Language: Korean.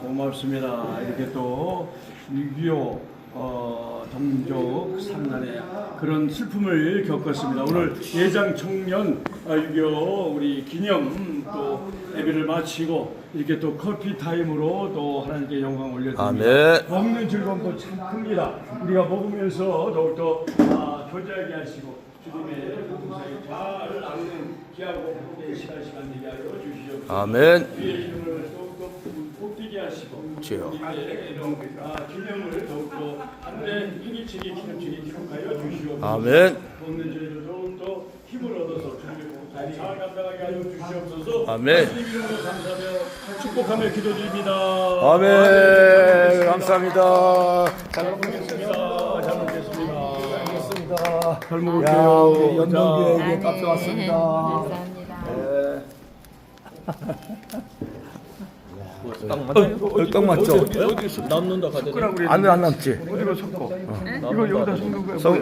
고맙습니다. 이렇게 또 6.25 어, 동족 상난의 그런 슬픔을 겪었습니다. 오늘 예장 청년 어, 6.25 우리 기념 또 예배를 마치고 이렇게 또 커피 타임으로 또 하나님께 영광 올려드립니다. 아멘. 먹는 즐거움도 참 큽니다. 우리가 먹으면서 더욱더 아, 교제하게 하시고 주님의 공사에 잘 귀하고 복된 시간 시간 되게 하여 주시옵소서. 아멘. 주의 이름을 더욱더 복되게 이런 아, 주시옵소서. 아멘. 아멘. 축복하며 기도드립니다. 아멘. 감사합니다. 잘 먹겠습니다. 잘 먹겠습니다. 잘 야, 먹을게요. 네, 값에 왔습니다. 감사합니다. 어, 딱 맞죠? 남는다 가자. 안을 안 남지? 이거 여기다 섞는 거야. 서-